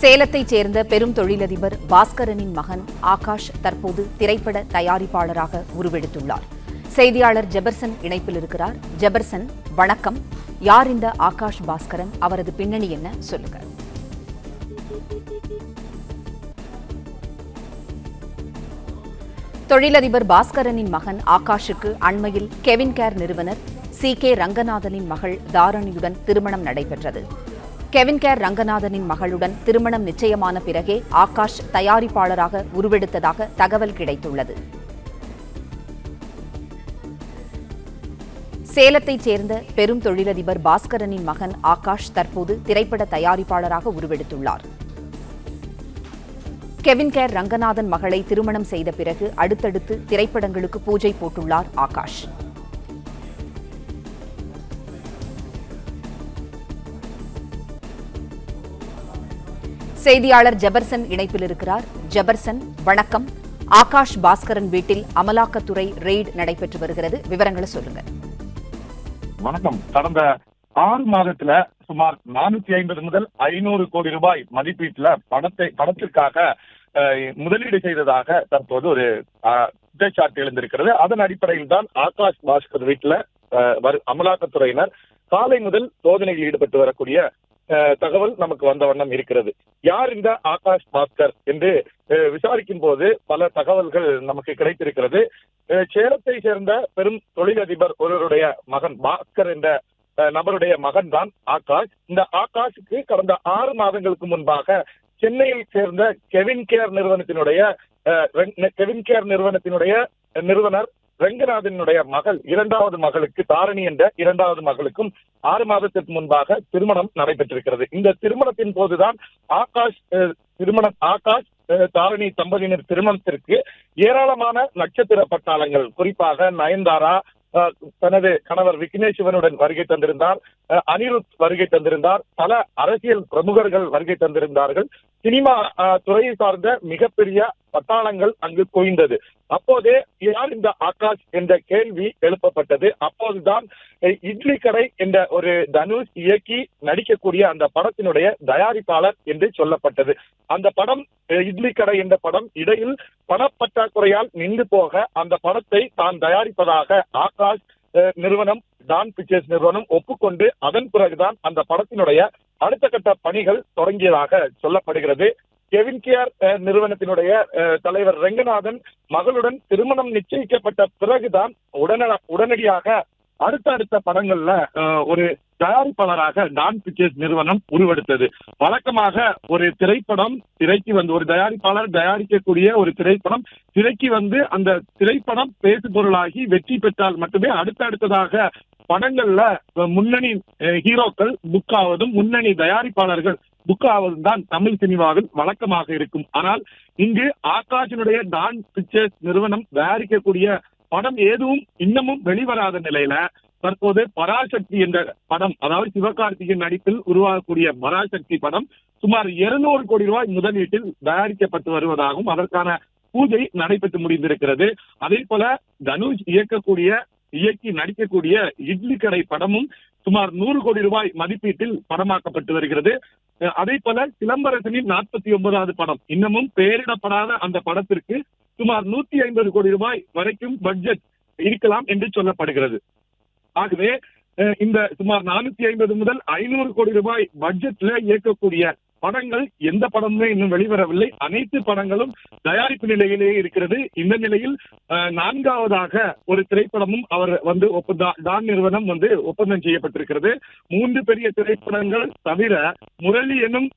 சேலத்தைச் சேர்ந்த பெரும் தொழிலதிபர் பாஸ்கரனின் மகன் ஆகாஷ் தற்போது திரைப்பட தயாரிப்பாளராக உருவெடுத்துள்ளார். செய்தியாளர் ஜெபர்சன் இணைப்பில் இருக்கிறார். ஜெபர்சன் வணக்கம். யார் இந்த ஆகாஷ் பாஸ்கரன்? அவரது பின்னணி என்ன? சொல்லுங்க. தொழிலதிபர் பாஸ்கரனின் மகன் ஆகாஷுக்கு அண்மையில் கெவின் கேர் நிறுவனர் சி கே ரங்கநாதனின் மகள் தாரணியுடன் திருமணம் நடைபெற்றது. கெவின் கேர் ரங்கநாதனின் மகளுடன் திருமணம் நிச்சயமான பிறகே ஆகாஷ் தயாரிப்பாளராக உருவெடுத்ததாக தகவல் கிடைத்துள்ளது. சேலத்தைச் சேர்ந்த பெரும் தொழிலதிபர் பாஸ்கரனின் மகன் ஆகாஷ் தற்போது திரைப்பட தயாரிப்பாளராக உருவெடுத்துள்ளார். கெவின் கேர் ரங்கநாதன் மகளை திருமணம் செய்த பிறகு அடுத்தடுத்து திரைப்படங்களுக்கு பூஜை போட்டுள்ளார் ஆகாஷ். செய்தியாளர் ஜெபர்சன் இணைப்பில் இருக்கிறார். ஜெபர்சன் வணக்கம். ஆகாஷ் பாஸ்கரன் வீட்டில் அமலாக்கத்துறை ரெய்டு நடைபெற்று வருகிறது. விவரங்களை சொல்லுங்க. வணக்கம். கடந்த ஆறு மாதத்துல சுமார் நானூத்தி ஐம்பது முதல் ஐநூறு கோடி ரூபாய் மதிப்பீட்டுல படத்தை படத்திற்காக அஹ், முதலீடு செய்ததாக தற்போது ஒரு குற்றச்சாட்டு எழுந்திருக்கிறது. அதன் அடிப்படையில் தான் ஆகாஷ் பாஸ்கர் வீட்டுல அஹ், அமலாக்கத்துறையினர் காலை முதல் சோதனையில் ஈடுபட்டு வரக்கூடிய தகவல் நமக்கு வந்த வண்ணம் இருக்கிறது. யார் இந்த ஆகாஷ் பாஸ்கர் என்று விசாரிக்கும் போது பல தகவல்கள் நமக்கு கிடைத்திருக்கிறது. சேலத்தை சேர்ந்த பெரும் தொழிலதிபர் ஒருவருடைய மகன் பாஸ்கர் என்ற நபருடைய மகன் தான் ஆகாஷ். இந்த ஆகாஷுக்கு கடந்த ஆறு மாதங்களுக்கு முன்பாக சென்னையில் சேர்ந்த கெவின் கேர் நிறுவனத்தினுடைய கெவின் கேர் நிறுவனத்தினுடைய நிறுவனர் ரெங்கநாதனுடைய மகள் இரண்டாவது மகளுக்கு தாரணி என்ற இரண்டாவது மகளுக்கும் ஆறு மாதத்திற்கு முன்பாக திருமணம் நடைபெற்றிருக்கிறது. இந்த திருமணத்தின் போதுதான் ஆகாஷ் திருமணம் ஆகாஷ் அஹ், தாரணி தம்பதியினர் திருமணத்திற்கு ஏராளமான நட்சத்திர பட்டாளங்கள் குறிப்பாக நயன்தாரா அஹ், தனது கணவர் விக்னேஸ்வரனுடன் வருகை தந்திருந்தார் அஹ், அனிருத் வருகை தந்திருந்தார் பல அரசியல் பிரமுகர்கள் வருகை தந்திருந்தார்கள். சினிமா அஹ், துறையை சார்ந்த மிகப்பெரிய பட்டாளங்கள் அங்கு குவிந்தது. அப்போதே யார் இந்த ஆகாஷ் என்ற கேள்வி எழுப்பப்பட்டது. அப்போதுதான் இட்லி கடை என்ற ஒரு தனுஷ் இயக்கி நடிக்கக்கூடிய அந்த படத்தினுடைய தயாரிப்பாளர் என்று சொல்லப்பட்டது. அந்த படம் இட்லி கடை என்ற படம் இடையில் பணப்பற்றாக்குறையால் நின்று போக அந்த படத்தை தான் தயாரிப்பதாக ஆகாஷ் நிறுவனம் டான் பிக்சர்ஸ் நிறுவனம் ஒப்புக்கொண்டு அதன் பிறகுதான் அந்த படத்தினுடைய அடுத்த கட்ட பணிகள் தொடங்கியதாக சொல்லப்படுகிறது. கெவின் கேர் நிறுவனத்தினுடைய தலைவர் ரெங்கநாதன் மகளுடன் திருமணம் நிச்சயிக்கப்பட்ட பிறகுதான் உடன உடனடியாக அடுத்த அடுத்த படங்கள்ல ஒரு தயாரிப்பாளராக டான் பிக்சர்ஸ் நிறுவனம் உருவெடுத்தது. வழக்கமாக ஒரு திரைப்படம் திரைக்கு வந்து ஒரு தயாரிப்பாளர் தயாரிக்கக்கூடிய ஒரு திரைப்படம் திரைக்கு வந்து அந்த திரைப்படம் பேசு பொருளாகி வெற்றி பெற்றால் மட்டுமே அடுத்த அடுத்ததாக படங்கள்ல முன்னணி ஹீரோக்கள் புக் ஆவதும் முன்னணி தயாரிப்பாளர்கள் புக் தான் தமிழ் சினிமாவில் வழக்கமாக இருக்கும். ஆனால் இங்கு ஆகாஷினுடைய டான் பிக்சர்ஸ் நிறுவனம் தயாரிக்கக்கூடிய படம் எதுவும் இன்னமும் வெளிவராத நிலையில தற்போது பராசக்தி என்ற படம் அதாவது சிவகார்த்திகேயன் நடிப்பில் உருவாகக்கூடிய பராசக்தி படம் சுமார் 200 கோடி ரூபாய் முதலீட்டில் தயாரிக்கப்பட்டு வருவதாகவும் அதற்கான பூஜை நடைபெற்று முடிந்திருக்கிறது. அதே போல தனுஷ் இயக்கக்கூடிய இயக்கி நடிக்கக்கூடிய இட்லி கடை படமும் சுமார் நூறு கோடி ரூபாய் மதிப்பீட்டில் படமாக்கப்பட்டு வருகிறது. அஹ் அதே போல சிலம்பரசனின் நாற்பத்தி ஒன்பதாவது படம். இன்னமும் பெயரிடப்படாத அந்த படத்திற்கு சுமார் நூத்தி ஐம்பது கோடி ரூபாய் வரைக்கும் பட்ஜெட் இருக்கலாம் என்று சொல்லப்படுகிறது. ஆகவே அஹ் இந்த சுமார் நானூத்தி ஐம்பது முதல் ஐநூறு கோடி ரூபாய் பட்ஜெட்ல இயக்கக்கூடிய படங்கள் எந்த படமுமே இன்னும் வெளிவரவில்லை. அனைத்து படங்களும் தயாரிப்பு நிலையிலேயே இருக்கிறது. இந்த நிலையில் நான்காவதாக ஒரு திரைப்படமும் அவர் வந்து டான் நிறுவனம் வந்து ஒப்பந்தம் செய்யப்பட்டிருக்கிறது. மூன்று பெரிய திரைப்படங்கள் தவிர முரளி எனும்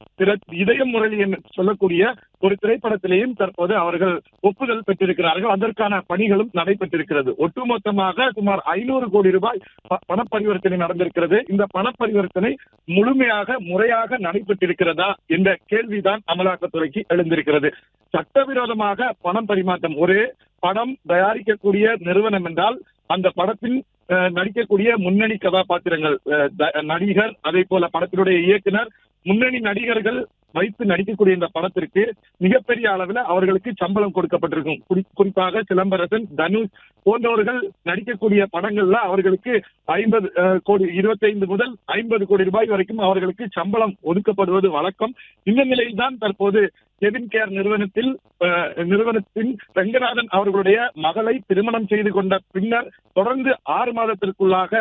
இதயம் முரளி என்று சொல்லக்கூடிய ஒரு திரைப்படத்திலேயும் தற்போது அவர்கள் ஒப்புதல் பெற்றிருக்கிறார்கள். அதற்கான பணிகளும் நடைபெற்றிருக்கிறது. ஒட்டுமொத்தமாக சுமார் ஐநூறு கோடி ரூபாய் ப- பணப்பரிவர்த்தனை நடந்திருக்கிறது. இந்த பணப்பரிவர்த்தனை முழுமையாக முறையாக நடைபெற்றிருக்கிறதா? இந்த கேள்விதான் அமலாக்கத்துறைக்கு எழுந்திருக்கிறது. சட்டவிரோதமாக பணம் பரிமாற்றம். ஒரு படம் தயாரிக்கக்கூடிய நிறுவனம் என்றால் அந்த படத்தின் அஹ், நடிக்கக்கூடிய முன்னணி கதாபாத்திரங்கள் அஹ், த- நடிகர் அதே போல படத்தினுடைய இயக்குனர் முன்னணி நடிகர்கள் வைத்து நடிக்கக்கூடிய இந்த படத்திற்கு மிகப்பெரிய அளவில் அவர்களுக்கு சம்பளம் கொடுக்கப்பட்டிருக்கும். குறி- குறிப்பாக சிலம்பரசன் தனுஷ் போன்றவர்கள் நடிக்கக்கூடிய படங்கள்ல அவர்களுக்கு ஐம்பது கோடி இருபத்தைந்து முதல் ஐம்பது கோடி ரூபாய் வரைக்கும் அவர்களுக்கு சம்பளம் ஒதுக்கப்படுவது வழக்கம். இந்த நிலையில்தான் தற்போது கெவின் கேர் நிறுவனத்தில் அஹ், நிறுவனத்தின் ரங்கநாதன் அவர்களுடைய மகளை திருமணம் செய்து கொண்ட பின்னர் தொடர்ந்து ஆறு மாதத்திற்குள்ளாக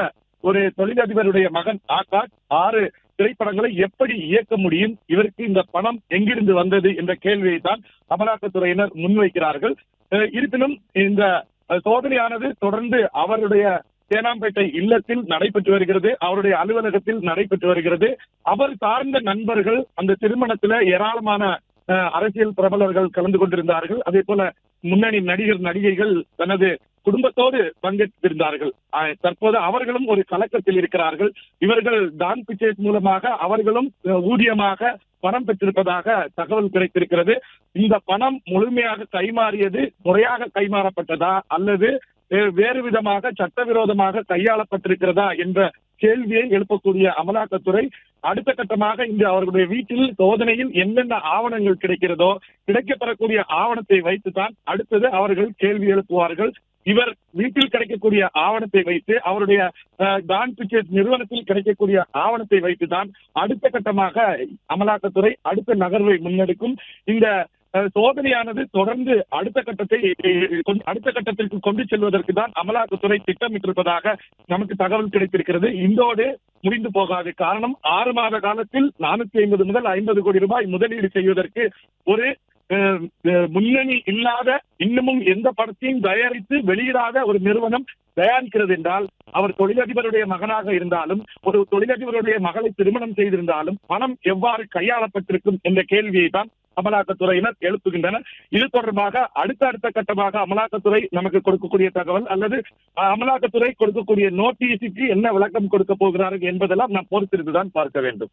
ஒரு தொழிலதிபருடைய மகன் ஆகாஷ் ஆறு திரைப்படங்களை எப்படி இயக்க முடியும்? இவருக்கு இந்த பணம் எங்கிருந்து வந்தது என்ற கேள்வியை தான் அமலாக்கத்துறையினர் முன்வைக்கிறார்கள் இருப்பினும் இந்த சோதனையானது தொடர்ந்து அவருடைய தேனாம்பேட்டை இல்லத்தில் நடைபெற்று வருகிறது அவருடைய அலுவலகத்தில் நடைபெற்று வருகிறது. அவர் சார்ந்த நண்பர்கள் அந்த திருமணத்துல ஏராளமான அஹ், அரசியல் பிரபலர்கள் கலந்து கொண்டிருந்தார்கள். அதே போல முன்னணி நடிகர் நடிகைகள் தனது குடும்பத்தோடு பங்கெடுத்திருந்தார்கள் தற்போது அவர்களும் ஒரு கலக்கத்தில் இருக்கிறார்கள். இவர்கள் டான் பிச்சேஸ் மூலமாக அவர்களும் ஊதியமாக பணம் பெற்றிருப்பதாக தகவல் கிடைத்திருக்கிறது. இந்த பணம் முழுமையாக கைமாறியது முறையாக கைமாறப்பட்டதா அல்லது வேறு விதமாக சட்டவிரோதமாக கையாளப்பட்டிருக்கிறதா என்ற கேள்வியை எழுப்பக்கூடிய அமலாக்கத்துறை அடுத்த கட்டமாக இன்று அவர்களுடைய வீட்டில் சோதனையில் என்னென்ன ஆவணங்கள் கிடைக்கிறதோ கிடைக்கப்பெறக்கூடிய ஆவணத்தை வைத்துதான் அடுத்தது அவர்கள் கேள்வி எழுப்புவார்கள். இவர் வீட்டில் கிடைக்கக்கூடிய ஆவணத்தை வைத்து அவருடைய டான் பிக்சர்ஸ் நிறுவனத்தில் கிடைக்கக்கூடிய ஆவணத்தை வைத்துதான் அடுத்த கட்டமாக அமலாக்கத்துறை அடுத்த நகர்வை முன்னெடுக்கும். இந்த அஹ், சோதனையானது தொடர்ந்து அடுத்த கட்டத்தை அடுத்த கட்டத்திற்கு கொண்டு செல்வதற்கு தான் அமலாக்கத்துறை திட்டமிட்டிருப்பதாக நமக்கு தகவல் கிடைத்திருக்கிறது. இந்தோடு முடிந்து போகாது. காரணம் ஆறு மாத காலத்தில் நானூத்தி ஐம்பது முதல் ஐம்பது கோடி ரூபாய் முதலீடு செய்வதற்கு ஒரு முன்னணி இல்லாத இன்னமும் எந்த படத்தையும் தயாரித்து வெளியிடாத ஒரு நிறுவனம் தயாரிக்கிறது என்றால் அவர் தொழிலதிபருடைய மகனாக இருந்தாலும் ஒரு தொழிலதிபருடைய மகளை திருமணம் செய்திருந்தாலும் பணம் எவ்வாறு கையாளப்பட்டிருக்கும் என்ற கேள்வியை தான் அமலாக்கத்துறையினர் எழுப்புகின்றனர். இது தொடர்பாக அடுத்த அடுத்த கட்டமாக அமலாக்கத்துறை நமக்கு கொடுக்கக்கூடிய தகவல் அல்லது அஹ், அமலாக்கத்துறை கொடுக்கக்கூடிய நோட்டீஸுக்கு என்ன விளக்கம் கொடுக்க போகிறார்கள் என்பதெல்லாம் நாம் பொறுத்திருந்துதான் பார்க்க வேண்டும்.